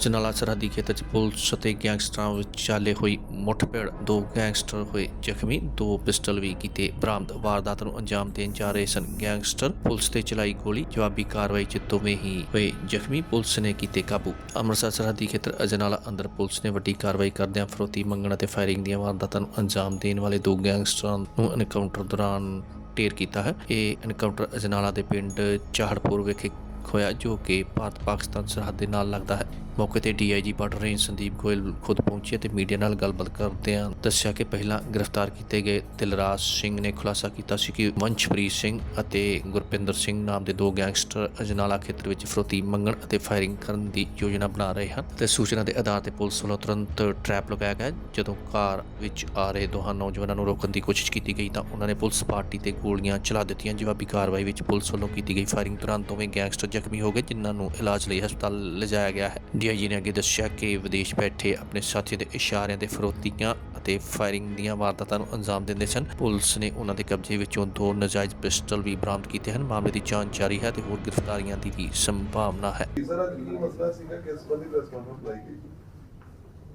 ਅਜਨਾਲਾ ਸਰਹੱਦੀ ਖੇਤਰ 'ਚ ਪੁਲਿਸ ਅਤੇ ਗੈਂਗਸਟਰਾਂ ਵਿਚਾਲੇ ਹੋਈ ਮੁੱਠਭੇੜ, ਦੋ ਗੈਂਗਸਟਰ ਹੋਏ ਜ਼ਖਮੀ, ਦੋ ਪਿਸਟਲ ਵੀ ਕੀਤੇ ਬਰਾਮਦ। ਵਾਰਦਾਤ ਨੂੰ ਅੰਜਾਮ ਦੇਣ ਜਾ ਰਹੇ ਸਨ ਗੈਂਗਸਟਰ। ਪੁਲਿਸ ਤੇ ਚਲਾਈ ਗੋਲੀ, ਜਵਾਬੀ ਕਾਰਵਾਈ 'ਚ ਦੋਵੇਂ ਹੀ ਹੋਏ ਜ਼ਖਮੀ। ਪੁਲਿਸ ਨੇ ਕੀਤੇ ਕਾਬੂ। ਅੰਮ੍ਰਿਤਸਰ ਸਰਹੱਦੀ ਖੇਤਰ ਅਜਨਾਲਾ ਅੰਦਰ ਪੁਲਿਸ ਨੇ ਵੱਡੀ ਕਾਰਵਾਈ ਕਰਦਿਆਂ ਫਰੋਤੀ ਮੰਗਣ ਅਤੇ ਫਾਇਰਿੰਗ ਦੀਆਂ ਵਾਰਦਾਤਾਂ ਨੂੰ ਅੰਜਾਮ ਦੇਣ ਵਾਲੇ ਦੋ ਗੈਂਗਸਟਰਾਂ ਨੂੰ ਐਨਕਾਊਂਟਰ ਦੌਰਾਨ ਢੇਰ ਕੀਤਾ ਹੈ। ਇਹ ਐਨਕਾਊਂਟਰ ਅਜਨਾਲਾ ਦੇ ਪਿੰਡ ਚਾਹੜਪੁਰ ਵਿਖੇ ਖੋਇਆ ਜੋ ਕਿ ਭਾਰਤ ਪਾਕਿਸਤਾਨ ਸਰਹੱਦ ਦੇ ਨਾਲ ਲੱਗਦਾ ਹੈ। ਮੌਕੇ ਤੇ DIG border range Sandeep Goyal ਖੁਦ ਪਹੁੰਚੇ ਤੇ ਮੀਡੀਆ ਨਾਲ ਗੱਲਬਾਤ ਕਰਦਿਆਂ ਦੱਸਿਆ ਕਿ ਪਹਿਲਾਂ ਗ੍ਰਿਫਤਾਰ ਕੀਤੇ ਗਏ ਦਿਲਰਾਜ ਸਿੰਘ ਨੇ ਖੁਲਾਸਾ ਕੀਤਾ ਸੀ ਕਿ ਵੰਸ਼ਪ੍ਰੀਤ ਸਿੰਘ ਅਤੇ ਗੁਰਪਿੰਦਰ ਸਿੰਘ ਨਾਮ ਦੇ ਦੋ ਗੈਂਗਸਟਰ ਅਜਨਾਲਾ ਖੇਤਰ ਵਿੱਚ ਫਰੋਤੀ ਮੰਗਣ ਅਤੇ ਫਾਇਰਿੰਗ ਕਰਨ ਦੀ ਯੋਜਨਾ ਬਣਾ ਰਹੇ ਹਨ ਤੇ ਸੂਚਨਾ ਦੇ ਆਧਾਰ ਤੇ ਪੁਲਿਸ ਵੱਲੋਂ ਤੁਰੰਤ ਟਰੈਪ ਲਗਾਇਆ ਗਿਆ। ਜਦੋਂ ਕਾਰ ਵਿੱਚ ਆ ਰਹੇ ਦੋਹਾਂ ਨੌਜਵਾਨਾਂ ਨੂੰ ਰੋਕਣ ਦੀ ਕੋਸ਼ਿਸ਼ ਕੀਤੀ ਗਈ ਤਾਂ ਉਹਨਾਂ ਨੇ ਪੁਲਿਸ ਪਾਰਟੀ ਤੇ ਗੋਲੀਆਂ ਚਲਾ ਦਿੱਤੀਆਂ। ਜਵਾਬੀ ਕਾਰਵਾਈ ਵਿੱਚ ਪੁਲਿਸ ਵੱਲੋਂ ਕੀਤੀ ਗਈ ਫਾਇਰਿੰਗ ਦੌਰਾਨ ਦੋਵੇਂ ਗੈਂਗਸਟਰ ਜ਼ਖਮੀ ਹੋ ਗਏ ਜਿਨ੍ਹਾਂ ਨੂੰ ਇਲਾਜ ਲਈ ਹਸਪਤਾਲ ਲਿਜਾਇਆ ਗਿਆ ਹੈ। ਡੀਆਈਜੀ ਨੇ ਅੱਗੇ ਦੱਸਿਆ ਕਿ ਵਿਦੇਸ਼ ਬੈਠੇ ਆਪਣੇ ਸਾਥੀਆਂ ਦੇ ਇਸ਼ਾਰਿਆਂ ਤੇ ਫਰੋਤੀਆਂ ਅਤੇ ਫਾਇਰਿੰਗ ਦੀਆਂ ਵਾਰਦਾਤਾਂ ਨੂੰ ਅੰਜਾਮ ਦਿੰਦੇ ਸਨ। ਪੁਲਿਸ ਨੇ ਉਹਨਾਂ ਦੇ ਕਬਜ਼ੇ ਵਿੱਚੋਂ ਦੋ ਨਜਾਇਜ਼ ਪਿਸਟਲ ਵੀ ਬਰਾਮਦ ਕੀਤੇ ਹਨ। ਮਾਮਲੇ ਦੀ ਜਾਂਚ ਜਾਰੀ ਹੈ ਤੇ ਹੋਰ ਗ੍ਰਿਫਤਾਰੀਆਂ ਦੀ ਵੀ ਸੰਭਾਵਨਾ ਹੈ।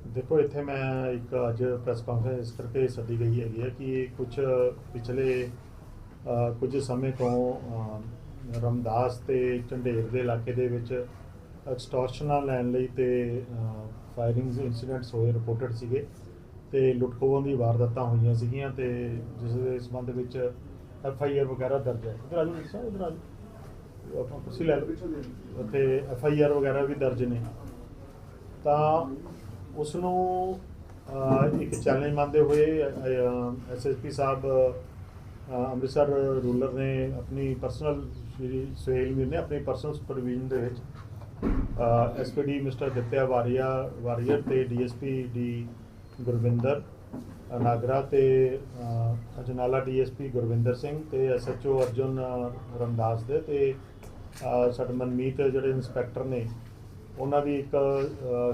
ਦੇਖੋ ਇੱਥੇ ਮੈਂ ਇੱਕ ਅੱਜ ਪ੍ਰੈਸ ਕਾਨਫਰੰਸ ਇਸ ਕਰਕੇ ਸੱਦੀ ਗਈ ਹੈਗੀ ਹੈ ਕਿ ਕੁਝ ਪਿਛਲੇ ਕੁਝ ਸਮੇਂ ਤੋਂ ਰਮਦਾਸ ਤੇ ਝੰਡੇਰ ਦੇ ਇਲਾਕੇ ਦੇ ਵਿੱਚ ਐਕਸਟੋਰਸ਼ਨਾਂ ਲੈਣ ਲਈ ਤੇ ਫਾਇਰਿੰਗਸ ਇਨਸੀਡੈਂਟਸ ਹੋਏ ਰਿਪੋਰਟਡ ਸੀਗੇ ਤੇ ਲੁੱਟਖੋਹਾਂ ਦੀ ਵਾਰਦਾਤਾਂ ਹੋਈਆਂ ਸੀਗੀਆਂ ਤੇ ਜਿਸ ਦੇ ਸੰਬੰਧ ਵਿੱਚ ਐਫ ਆਈ ਆਰ ਵਗੈਰਾ ਦਰਜ ਹੈ। ਇਧਰ ਆਜੋ ਸਰ, ਇਧਰ ਆਜੋ ਆਪਾਂ ਕੁਰਸੀ ਲੈ ਲਓ। ਉੱਥੇ ਐਫ ਆਈ ਆਰ ਵਗੈਰਾ ਵੀ ਦਰਜ ਨੇ। ਤਾਂ ਉਸ ਨੂੰ ਇੱਕ ਚੈਲੰਜ ਮੰਨਦੇ ਹੋਏ ਐਸਐਸਪੀ ਸਾਹਿਬ ਅੰਮ੍ਰਿਤਸਰ ਰੂਲਰ ਨੇ ਆਪਣੀ ਪਰਸਨਲ ਸ਼੍ਰੀ ਸੁਹੇਲ ਵੀਰ ਨੇ ਆਪਣੀ ਪਰਸਨਲ ਸੁਪਰਵਿਜ਼ਨ ਦੇ ਵਿੱਚ ਐਸਪੀਡੀ ਮਿਸਟਰ ਦਿੱਤਿਆ ਵਾਰੀਆ ਵਾਰੀਅਰ ਤੇ ਡੀਐਸਪੀ ਡੀ ਗੁਰਵਿੰਦਰ ਅ, ਨਾਗਰਾ ਤੇ ਅ, ਅਜਨਾਲਾ ਡੀਐਸਪੀ ਗੁਰਵਿੰਦਰ ਸਿੰਘ ਤੇ ਐਸਐਚਓ ਅਰਜੁਨ ਰਮਦਾਸ ਦੇ ਤੇ ਸਾਡੇ ਮਨਮੀਤ ਜਿਹੜੇ ਇੰਸਪੈਕਟਰ ਨੇ ਉਹਨਾਂ ਦੀ ਇੱਕ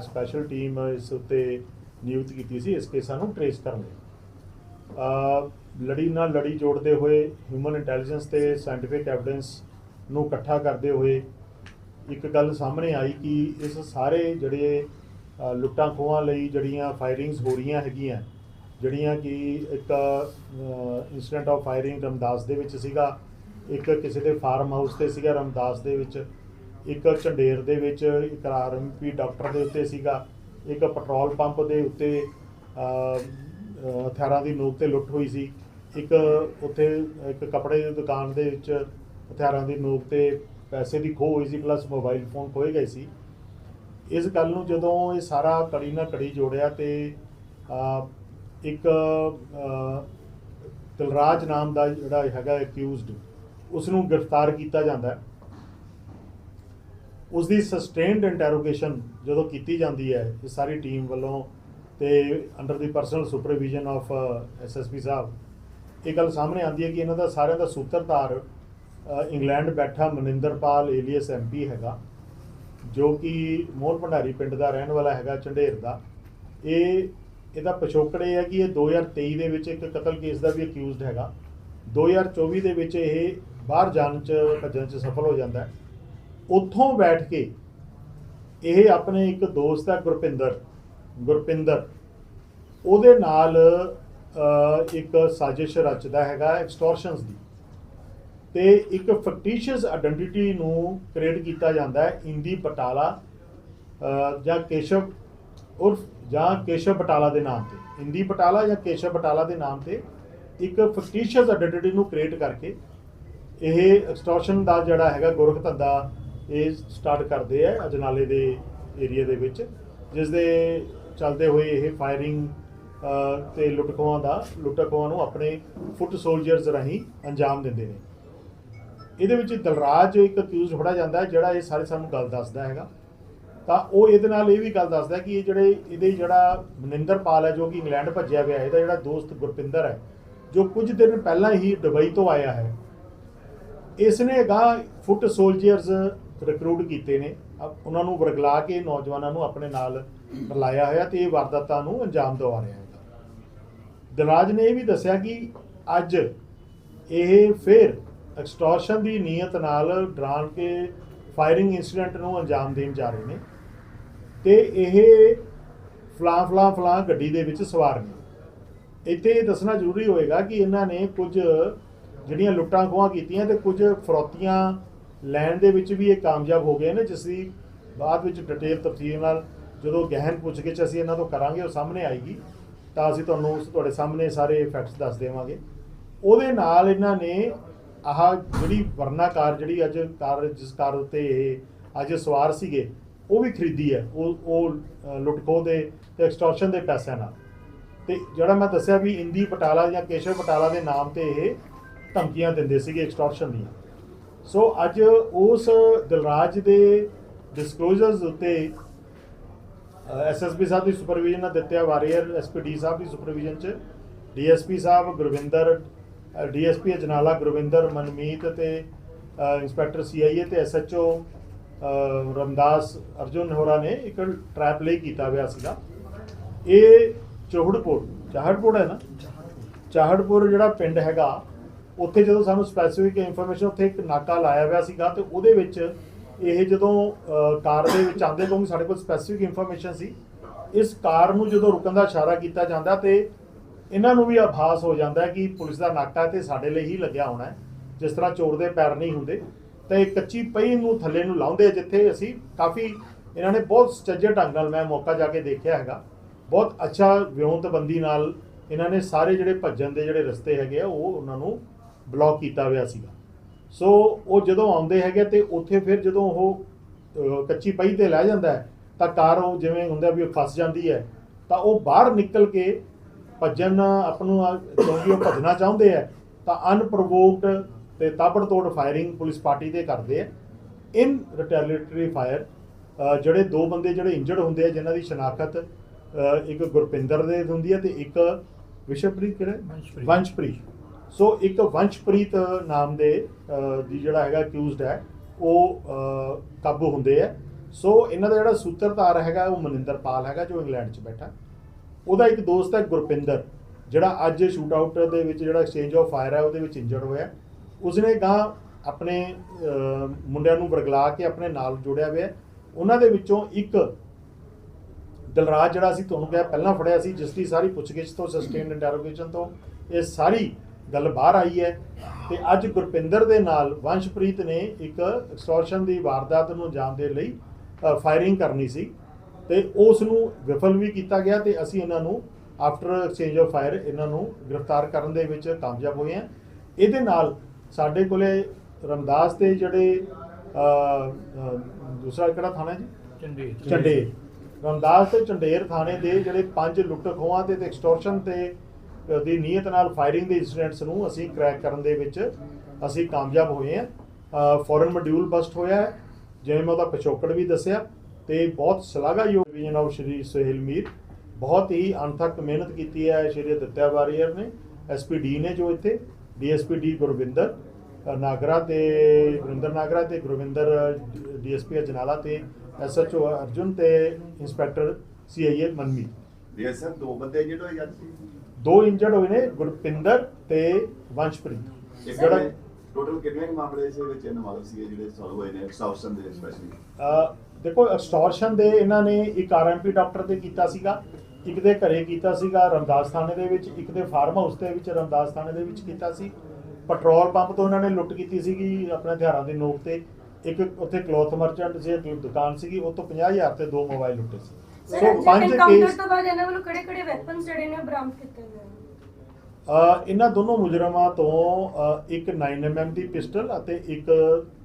ਸਪੈਸ਼ਲ ਟੀਮ ਇਸ ਉੱਤੇ ਨਿਯੁਕਤ ਕੀਤੀ ਸੀ ਇਸ ਕੇਸਾਂ ਨੂੰ ਟਰੇਸ ਕਰਨ ਲਈ। ਲੜੀ ਨਾਲ ਲੜੀ ਜੋੜਦੇ ਹੋਏ ਹਿਊਮਨ ਇੰਟੈਲੀਜੈਂਸ ਤੇ ਸਾਇੰਟੀਫਿਕ ਐਵੀਡੈਂਸ ਨੂੰ ਇਕੱਠਾ ਕਰਦੇ ਹੋਏ ਇੱਕ ਗੱਲ ਸਾਹਮਣੇ ਆਈ ਕਿ ਇਸ ਸਾਰੇ ਜਿਹੜੇ ਲੁੱਟਾਂ ਖੋਹਾਂ ਲਈ ਜਿਹੜੀਆਂ ਫਾਇਰਿੰਗਸ ਹੋ ਰਹੀਆਂ ਹੈਗੀਆਂ, ਜਿਹੜੀਆਂ ਕਿ ਇੱਕ ਇਨਸੀਡੈਂਟ ਆਫ ਫਾਇਰਿੰਗ ਰਮਦਾਸ ਦੇ ਵਿੱਚ ਸੀਗਾ, ਇੱਕ ਕਿਸੇ ਦੇ ਫਾਰਮ ਹਾਊਸ ਤੇ ਸੀਗਾ ਰਮਦਾਸ ਦੇ ਵਿੱਚ, ਇੱਕ ਝੰਡੇਰ ਦੇ ਵਿੱਚ ਇੱਕ ਆਰਐਮਪੀ ਡਾਕਟਰ ਦੇ ਉੱਤੇ ਸੀਗਾ, ਇੱਕ ਪੈਟਰੋਲ ਪੰਪ ਦੇ ਉੱਤੇ ਹਥਿਆਰਾਂ ਦੀ ਨੋਕ ਤੇ ਲੁੱਟ ਹੋਈ ਸੀ, ਇੱਕ ਉੱਥੇ ਇੱਕ ਕੱਪੜੇ ਦੀ ਦੁਕਾਨ ਦੇ ਵਿੱਚ ਹਥਿਆਰਾਂ ਦੀ ਨੋਕ ਤੇ ਪੈਸੇ ਦੀ ਖੋਹ ਹੋਈ ਸੀ ਪਲੱਸ ਮੋਬਾਈਲ ਫੋਨ ਖੋਏ ਗਏ ਸੀ। ਇਸ ਗੱਲ ਨੂੰ ਜਦੋਂ ਇਹ ਸਾਰਾ ਕੜੀ ਨਾਲ ਕੜੀ ਜੋੜਿਆ ਤੇ ਇੱਕ ਅ, ਨਾਮ ਦਾ ਜਿਹੜਾ ਹੈਗਾ ਅਕਿਊਜ਼ਡ ਉਸ ਨੂੰ ਗ੍ਰਿਫਤਾਰ ਕੀਤਾ ਜਾਂਦਾ ਹੈ। ਉਸ ਦੀ ਸਸਟੇਨਡ ਇੰਟਰੋਗੇਸ਼ਨ ਜਦੋਂ ਕੀਤੀ ਜਾਂਦੀ ਹੈ ਇਹ ਸਾਰੀ ਟੀਮ ਵੱਲੋਂ ਤੇ under the personal supervision of SSP ਸਾਹਿਬ ਇਹ ਗੱਲ ਸਾਹਮਣੇ ਆਉਂਦੀ ਹੈ ਕਿ ਇਹਨਾਂ ਦਾ ਸਾਰਿਆਂ ਦਾ ਸੂਤਰਧਾਰ ਇੰਗਲੈਂਡ ਬੈਠਾ ਮਨਿੰਦਰਪਾਲ ਏਲੀਅਸ ਐਮਪੀ ਹੈਗਾ, ਜੋ ਕਿ ਮੋਹਨ ਭੰਡਾਰੀ ਪਿੰਡ ਦਾ ਰਹਿਣ ਵਾਲਾ ਹੈਗਾ ਝੰਡੇਰ ਦਾ। ਇਹ, ਇਹਦਾ ਪਿਛੋਕੜ ਇਹ ਹੈ ਕਿ ਇਹ 2023 ਦੇ ਵਿੱਚ ਇੱਕ ਕਤਲ ਕੇਸ ਦਾ ਵੀ ਅਕਿਊਜ਼ਡ ਹੈਗਾ। 2024 ਦੇ ਵਿੱਚ ਇਹ ਬਾਹਰ ਜਾਣ ਚ, ਭੱਜਣ ਚ ਸਫਲ ਹੋ ਜਾਂਦਾ ਹੈ। ਉੱਥੋਂ ਬੈਠ ਕੇ ਇਹ ਆਪਣੇ ਇੱਕ ਦੋਸਤ ਹੈ ਗੁਰਪਿੰਦਰ ਗੁਰਪਿੰਦਰ। ਉਹਦੇ ਨਾਲ ਇੱਕ ਸਾਜ਼ਿਸ਼ ਰਚਦਾ ਹੈਗਾ ਐਕਸਟੋਰਸ਼ਨਸ ਦੀ। ਤੇ ਇੱਕ ਫੈਕਟੀਸ਼ੀਅਸ ਆਇਡੈਂਟੀਟੀ ਨੂੰ ਕ੍ਰੀਏਟ ਕੀਤਾ ਜਾਂਦਾ ਹੈ ਇੰਦੀ ਬਟਾਲਾ ਜਾਂ ਕੇਸ਼ਵ ਉਰਫ ਜਾਂ ਕੇਸ਼ਵ ਬਟਾਲਾ ਦੇ ਨਾਮ ਤੇ। ਇੰਦੀ ਬਟਾਲਾ ਜਾਂ ਕੇਸ਼ਵ ਬਟਾਲਾ ਦੇ ਨਾਮ ਤੇ ਇੱਕ ਫੈਕਟੀਸ਼ੀਅਸ ਆਇਡੈਂਟੀਟੀ ਨੂੰ ਕ੍ਰੀਏਟ ਕਰਕੇ ਇਹ ਐਕਸਟੋਰਸ਼ਨ ਦਾ ਜਿਹੜਾ ਹੈਗਾ ਗੋਰਖ ਧੰਦਾ ਇਹ ਸਟਾਰਟ ਕਰਦੇ ਆ ਅਜਨਾਲੇ ਦੇ ਏਰੀਆ ਦੇ ਵਿੱਚ ਜਿਸ ਦੇ ਚੱਲਦੇ ਹੋਏ ਇਹ ਫਾਇਰਿੰਗ ਤੇ ਲੁੱਟਖੋਆਂ ਦਾ ਲੁੱਟਖੋਆਂ ਨੂੰ ਆਪਣੇ ਫੁੱਟ ਸੋਲਜਰਸ ਰਾਹੀਂ ਅੰਜਾਮ ਦਿੰਦੇ ਨੇ। ਇਹਦੇ ਵਿੱਚ ਦਲਰਾਜ ਇੱਕ ਅਕਿਊਜ਼ ਫੜਾ ਜਾਂਦਾ ਹੈ, ਜਿਹੜਾ ਇਹ ਸਾਰੇ ਸਾਨੂੰ ਗੱਲ ਦੱਸਦਾ ਹੈਗਾ। ਤਾਂ ਉਹ ਇਹਦੇ ਨਾਲ ਇਹ ਵੀ ਗੱਲ ਦੱਸਦਾ ਕਿ ਇਹ ਜਿਹੜੇ ਇਹਦੇ ਜਿਹੜਾ ਮਨਿੰਦਰਪਾਲ ਹੈ, ਜੋ ਕਿ ਇੰਗਲੈਂਡ ਭੱਜਿਆ ਹੋਇਆ ਇਹਦਾ ਜਿਹੜਾ ਦੋਸਤ ਗੁਰਪਿੰਦਰ ਹੈ, ਜੋ ਕੁਝ ਦਿਨ ਪਹਿਲਾਂ ਹੀ ਦੁਬਈ ਤੋਂ ਆਇਆ ਹੈ। ਇਸ ਨੇ ਅਗਾਂਹ ਫੁੱਟ ਸੋਲਜੀਅਰਸ ਰਿਕਰੂਟ ਕੀਤੇ ਨੇ। ਉਹਨਾਂ ਨੂੰ ਵਰਗਲਾ ਕੇ ਨੌਜਵਾਨਾਂ ਨੂੰ ਆਪਣੇ ਨਾਲ ਰਲਾਇਆ ਹੋਇਆ ਤੇ ਇਹ ਵਾਰਦਾਤਾਂ ਨੂੰ ਅੰਜਾਮ ਦਿਵਾ ਰਿਹਾ ਹੈ। ਦਰਾਜ ਨੇ ਇਹ ਵੀ ਦੱਸਿਆ ਕਿ ਅੱਜ ਇਹ ਫਿਰ ਐਕਸਟੋਰਸ਼ਨ ਦੀ ਨੀਅਤ ਨਾਲ ਡਰਾਣ ਕੇ ਫਾਇਰਿੰਗ ਇਨਸੀਡੈਂਟ ਨੂੰ ਅੰਜਾਮ ਦੇਣ ਜਾ ਰਹੇ ਨੇ। ਤੇ ਇਹ ਫਲਾਂ ਫਲਾਂ ਫਲਾਂ ਗੱਡੀ ਦੇ ਵਿੱਚ ਸਵਾਰ ਨੇ। ਇੱਥੇ ਇਹ ਦੱਸਣਾ ਜ਼ਰੂਰੀ ਹੋਏਗਾ ਕਿ ਇਹਨਾਂ ਨੇ ਕੁਝ ਜਿਹੜੀਆਂ ਲੁੱਟਾਂ ਖੋਹਾਂ ਕੀਤੀਆਂ ਤੇ ਕੁਝ ਫਰੋਤੀਆਂ ਲੈਣ ਦੇ ਵਿੱਚ ਵੀ ਇਹ ਕਾਮਯਾਬ ਹੋ ਗਏ ਨੇ, ਜਿਸ ਦੀ ਬਾਅਦ ਵਿੱਚ ਡਿਟੇਲ ਤਫਸੀਲ ਨਾਲ ਜਦੋਂ ਗਹਿਨ ਪੁੱਛਗਿੱਛ ਅਸੀਂ ਇਹਨਾਂ ਤੋਂ ਕਰਾਂਗੇ, ਉਹ ਸਾਹਮਣੇ ਆਏਗੀ, ਤਾਂ ਅਸੀਂ ਤੁਹਾਨੂੰ ਤੁਹਾਡੇ ਸਾਹਮਣੇ ਸਾਰੇ ਫੈਕਟਸ ਦੱਸ ਦੇਵਾਂਗੇ। ਉਹਦੇ ਨਾਲ ਇਹਨਾਂ ਨੇ ਆਹ ਜਿਹੜੀ ਵਰਨਾਕਾਰ ਜਿਹੜੀ ਅੱਜ ਕਾਰ ਜਿਸ ਕਾਰ ਉੱਤੇ ਇਹ ਅੱਜ ਸਵਾਰ ਸੀਗੇ ਉਹ ਵੀ ਖਰੀਦੀ ਹੈ। ਉਹ ਉਹ ਅ, ਲੁੱਟ ਖੋਹ ਦੇ ਤੇ ਐਕਸਟੋਰਸ਼ਨ ਦੇ ਪੈਸਿਆਂ ਨਾਲ। ਤੇ ਜਿਹੜਾ ਮੈਂ ਦੱਸਿਆ ਵੀ ਇੰਦੀ ਪਟਾਲਾ ਜਾਂ ਕੇਸ਼ਵ ਪਟਾਲਾ ਦੇ ਨਾਮ ਤੇ ਇਹ ਧਮਕੀਆਂ ਦਿੰਦੇ ਸੀਗੇ ਐਕਸਟੋਰਸ਼ਨ ਦੀਆਂ। ਸੋ ਅੱਜ ਉਸ ਦਿਲਰਾਜ ਦੇ ਡਿਸਕਲੋਜ਼ਰਸ ਉੱਤੇ ਐਸਐਸਪੀ ਸਾਹਿਬ ਦੀ ਸੁਪਰਵਿਜ਼ਨ ਨਾਲ ਦਿੱਤਿਆ ਵਾਰੀਅਰ ਐਸਪੀਡੀ ਸਾਹਿਬ ਦੀ ਸੁਪਰਵਿਜ਼ਨ ਚ ਡੀਐਸਪੀ ਸਾਹਿਬ ਗੁਰਵਿੰਦਰ ਡੀਐਸਪੀ ਅਜਨਾਲਾ ਗੁਰਵਿੰਦਰ ਮਨਮੀਤ ਤੇ ਅ, ਇੰਸਪੈਕਟਰ ਸੀਆਈਏ ਤੇ ਐਸਐਚਓ ਰਮਦਾਸ ਅਰਜੁਨ ਹੋਰਾ ਨੇ ਇੱਕ ਟਰੈਪ ਲਈ ਕੀਤਾ ਹੋਇਆ ਸੀਗਾ। ਇਹ ਚੋਹੜਪੁਰ ਚਾਹੜਪੁਰ ਹੈ ਨਾ? ਚਾਹੜਪੁਰ ਜਿਹੜਾ ਪਿੰਡ ਹੈਗਾ ਉੱਥੇ ਜਦੋਂ ਸਾਨੂੰ ਸਪੈਸੀਫਿਕ ਇਨਫੋਰਮੇਸ਼ਨ ਉੱਥੇ ਇੱਕ ਨਾਕਾ ਲਾਇਆ ਹੋਇਆ ਸੀਗਾ ਤੇ ਉਹਦੇ ਵਿੱਚ ਇਹ ਜਦੋਂ ਕਾਰ ਦੇ ਵਿੱਚ ਆਉਂਦੇ ਕਿਉਂਕਿ ਸਾਡੇ ਕੋਲ ਸਪੈਸੀਫਿਕ ਇਨਫੋਰਮੇਸ਼ਨ ਸੀ ਇਸ ਕਾਰ ਨੂੰ ਜਦੋਂ ਰੁਕਣ ਦਾ ਇਸ਼ਾਰਾ ਕੀਤਾ ਜਾਂਦਾ ਤੇ ਇਹਨਾਂ ਨੂੰ ਵੀ ਆਭਾਸ ਹੋ ਜਾਂਦਾ ਕਿ ਪੁਲਿਸ ਦਾ ਨਾਕਾ ਤੇ ਸਾਡੇ ਲਈ ਹੀ ਲੱਗਿਆ ਹੋਣਾ ਹੈ, ਜਿਸ ਤਰ੍ਹਾਂ ਚੋਰ ਦੇ ਪੈਰ ਨਹੀਂ ਹੁੰਦੇ। ਤੇ ਕੱਚੀ ਪਈ ਨੂੰ ਥੱਲੇ ਨੂੰ ਲਾਉਂਦੇ ਜਿੱਥੇ ਅਸੀਂ ਕਾਫੀ ਇਹਨਾਂ ਨੇ ਬਹੁਤ ਸੱਜੇ ਢੰਗ ਨਾਲ ਮੈਂ ਮੌਕਾ ਜਾ ਕੇ ਦੇਖਿਆ ਹੈਗਾ। ਬਹੁਤ ਅੱਛਾ ਵਿਉਂਤਬੰਦੀ ਨਾਲ ਇਹਨਾਂ ਨੇ ਸਾਰੇ ਜਿਹੜੇ ਭੱਜਣ ਦੇ ਜਿਹੜੇ ਰਸਤੇ ਹੈਗੇ ਆ, ਉਹ ਉਹਨਾਂ ਨੂੰ ਬਲੌਕ ਕੀਤਾ ਹੋਇਆ ਸੀਗਾ। ਸੋ ਉਹ ਜਦੋਂ ਆਉਂਦੇ ਹੈਗੇ ਤੇ ਉੱਥੇ ਫਿਰ ਜਦੋਂ ਉਹ ਕੱਚੀ ਪਈ ਤੇ ਲੈ ਜਾਂਦਾ ਤਾਂ ਕਾਰ ਉਹ ਜਿਵੇਂ ਹੁੰਦਾ ਵੀ ਉਹ ਫਸ ਜਾਂਦੀ ਹੈ, ਤਾਂ ਉਹ ਬਾਹਰ ਨਿਕਲ ਕੇ ਭੱਜਣ ਆਪ ਨੂੰ ਆ- ਕਿਉਂਕਿ ਉਹ ਭੱਜਣਾ ਚਾਹੁੰਦੇ ਆ ਤਾਂ ਅਨਪ੍ਰੋਵੋਕਡ ਤੇ ਤਾਬੜਤੋੜ ਫਾਇਰਿੰਗ ਪੁਲਿਸ ਪਾਰਟੀ ਤੇ ਕਰਦੇ ਆ। ਇਨ ਰਿਟੈਲੀਟਰੀ ਫਾਇਰ ਜਿਹੜੇ ਦੋ ਬੰਦੇ ਜਿਹੜੇ ਇੰਜਰਡ ਹੁੰਦੇ ਆ ਜਿਨ੍ਹਾਂ ਦੀ ਸ਼ਨਾਖਤ ਅ, ਇੱਕ ਗੁਰਪਿੰਦਰ ਦੇ ਹੁੰਦੀ ਹੈ ਤੇ ਇੱਕ ਵਿਸ਼ਵਪ੍ਰੀਤ ਕਿਹੜਾ? ਵੰਸ਼ਪ੍ਰੀਤ। ਵੰਸ਼ਪ੍ਰੀਤ। ਸੋ ਇੱਕ ਵੰਸ਼ਪ੍ਰੀਤ ਨਾਮ ਦੇ ਅ, ਦੀ ਜਿਹੜਾ ਹੈਗਾ ਅਕਿਊਜ਼ਡ ਹੈ ਉਹ ਅ, ਕਾਬੂ ਹੁੰਦੇ ਆ। ਸੋ ਇਹਨਾਂ ਦਾ ਜਿਹੜਾ ਸੂਤਰਧਾਰ ਹੈਗਾ ਉਹ ਮਨਿੰਦਰਪਾਲ ਹੈਗਾ ਜੋ ਇੰਗਲੈਂਡ 'ਚ ਬੈਠਾ। ਉਹਦਾ ਇੱਕ ਦੋਸਤ ਹੈ ਗੁਰਪਿੰਦਰ, ਜਿਹੜਾ ਅੱਜ ਸ਼ੂਟ ਆਊਟ ਦੇ ਵਿੱਚ ਜਿਹੜਾ ਐਕਸਚੇਂਜ ਆਫ ਫਾਇਰ ਹੈ, ਉਹਦੇ ਵਿੱਚ ਇੰਜਰਡ ਹੋਇਆ। ਉਸਨੇ ਗਾਂ ਆਪਣੇ ਮੁੰਡਿਆਂ ਨੂੰ ਵਰਗਲਾ ਕੇ ਆਪਣੇ ਨਾਲ ਜੋੜਿਆ ਹੋਇਆ ਉਹਨਾਂ ਦੇ ਵਿੱਚੋਂ ਇੱਕ ਦਲਰਾਜ ਜਿਹੜਾ ਸੀ, ਤੁਹਾਨੂੰ ਕਿਹਾ ਪਹਿਲਾਂ ਫੜਿਆ ਸੀ, ਜਿਸ ਦੀ ਸਾਰੀ ਪੁੱਛਗਿੱਛ ਤੋਂ ਸਸਟੇਨਡ ਇੰਟਰੋਗੇਸ਼ਨ ਤੋਂ ਇਹ ਸਾਰੀ ਗੱਲ ਬਾਹਰ ਆਈ ਹੈ। ਤੇ ਅੱਜ ਗੁਰਪਿੰਦਰ ਦੇ ਨਾਲ ਵੰਸ਼ਪ੍ਰੀਤ ਨੇ ਇੱਕ ਐਕਸਟੋਰਸ਼ਨ ਦੀ ਵਾਰਦਾਤ ਨੂੰ ਅੰਜਾਮ ਦੇਣ ਲਈ ਫਾਇਰਿੰਗ ਕਰਨੀ ਸੀ। ਤੇ ਉਸ ਨੂੰ ਵਿਫਲ ਵੀ ਕੀਤਾ ਗਿਆ ਤੇ ਅਸੀਂ ਇਹਨਾਂ ਨੂੰ ਆਫਟਰ ਐਕਸਚੇਂਜ ਆਫ ਫਾਇਰ ਇਹਨਾਂ ਨੂੰ ਗ੍ਰਿਫਤਾਰ ਕਰਨ ਦੇ ਵਿੱਚ ਕਾਮਯਾਬ ਹੋਏ ਹਾਂ। ਇਹਦੇ ਨਾਲ ਸਾਡੇ ਕੋਲੇ ਰਮਦਾਸ ਦੇ ਜਿਹੜੇ ਦੂਸਰਾ ਕਿਹੜਾ ਥਾਣਾ ਜੀ? ਝੰਡੇ ਚੰਡੇਰ। ਰਮਦਾਸ ਤੇ ਚੰਡੇਰ ਥਾਣੇ ਦੇ ਜਿਹੜੇ ਪੰਜ ਲੁੱਟ ਖੋਹਾਂ ਤੇ ਐਕਸਟੋਰਸ਼ਨ ਤੇ ਦੀ ਨੀਅਤ ਨਾਲ ਫਾਇਰਿੰਗ ਦੇ ਇਨਸੀਡੈਂਟਸ ਨੂੰ ਅਸੀਂ ਕ੍ਰੈਕ ਕਰਨ ਦੇ ਵਿੱਚ ਅਸੀਂ ਕਾਮਯਾਬ ਹੋਏ ਹਾਂ। ਫੋਰਨ ਮੋਡਿਊਲ ਬਸਟ ਹੋਇਆ ਹੈ। ਜਿਵੇਂ ਮੈਂ ਉਹਦਾ ਪਿਛੋਕੜ ਵੀ ਦੱਸਿਆ। ਤੇ ਬਹੁਤ ਸ਼ਲਾਘਾਯੋਗ ਵਿਜਨ ਆਫ ਸ਼੍ਰੀ ਸੁਹੇਲ ਮੀਰ। ਬਹੁਤ ਹੀ ਅਣਥੱਕ ਮਿਹਨਤ ਕੀਤੀ ਹੈ ਸ਼੍ਰੀ ਦਿੱਤਿਆ ਵਾਰੀਅਰ ਨੇ ਐਸਪੀਡੀ ਨੇ ਜੋ ਇੱਥੇ ਡੀਐਸਪੀ ਡੀ ਗੁਰਵਿੰਦਰ ਨਾਗਰਾ ਤੇ ਗੁਰਿੰਦਰ ਨਾਗਰਾ ਤੇ ਗੁਰਵਿੰਦਰ ਡੀਐਸਪੀ ਅਜਨਾਲਾ ਤੇ ਐਸਐਚਓ ਅਰਜੁਨ ਤੇ ਇੰਸਪੈਕਟਰ ਸੀਆਈਏ ਮਨਮੀ ਡੀਐਸਐਫ ਦੋ ਬੰਦੇ ਜਿਹੜੇ ਹੋਏ ਅੱਜ? ਦੋ ਇੰਜਰਡ ਹੋਏ ਨੇ ਗੁਰਪਿੰਦਰ ਤੇ ਵੰਸ਼ਪ੍ਰੀਤ। ਜਿਹੜਾ ਟੋਟਲ ਕਿੰਨੇ ਕੁ ਮਾਮਲੇ ਇਸ ਵਿੱਚ ਇਨਵੋਲਵ ਸੀਗੇ ਜਿਹੜੇ ਸੋਲਵ ਹੋਏ ਨੇ? ਐਕਸਟੋਰਸ਼ਨ ਦੇ ਸਪੈਸ਼ਲੀ ਅ, ਦੇਖੋ ਐਕਸਟੋਰਸ਼ਨ ਦੇ ਇਹਨਾਂ ਨੇ ਇੱਕ ਆਰਐਮਪੀ ਡਾਕਟਰ ਤੇ ਕੀਤਾ ਸੀਗਾ ਇੱਕ ਦੇ ਘਰੇ ਕੀਤਾ ਸੀਗਾ ਰਮਦਾਸ ਥਾਣੇ ਦੇ ਵਿੱਚ ਇੱਕ ਦੇ ਫਾਰਮ ਹਾਊਸ ਦੇ ਵਿੱਚ ਰਮਦਾਸ ਥਾਣੇ ਦੇ ਵਿੱਚ ਕੀਤਾ ਸੀ। ਪੈਟਰੋਲ ਪੰਪ ਤੋਂ ਇਹਨਾਂ ਨੇ ਲੁੱਟ ਕੀਤੀ ਸੀਗੀ ਆਪਣੇ ਹਥਿਆਰਾਂ ਦੀ ਨੋਕ ਤੇ। ਇੱਕ ਉੱਥੇ ਕਲੋਥ ਮਰਚੈਂਟ ਸੀ ਇੱਕ ਦੁਕਾਨ ਸੀਗੀ ਉਹ ਤੋਂ 50000 ਤੇ ਦੋ ਮੋਬਾਈਲ ਲੁੱਟੇ ਸੀ। ਸੋ ਪੰਜ ਕੇਸ ਤੋਂ ਬਾਅਦ ਇਹਨਾਂ ਵੱਲੋਂ ਕਿਹੜੇ ਕਿਹੜੇ ਵੈਪਨਸ ਜਿਹੜੇ ਨੇ ਬਰਾਮਦ ਕੀਤੇ ਗਏ? ਇਹਨਾਂ ਦੋਨੋਂ ਮੁਜਰਮਾਂ ਤੋਂ ਅ, ਇੱਕ 9mm ਦੀ ਪਿਸਟਲ ਅਤੇ ਇੱਕ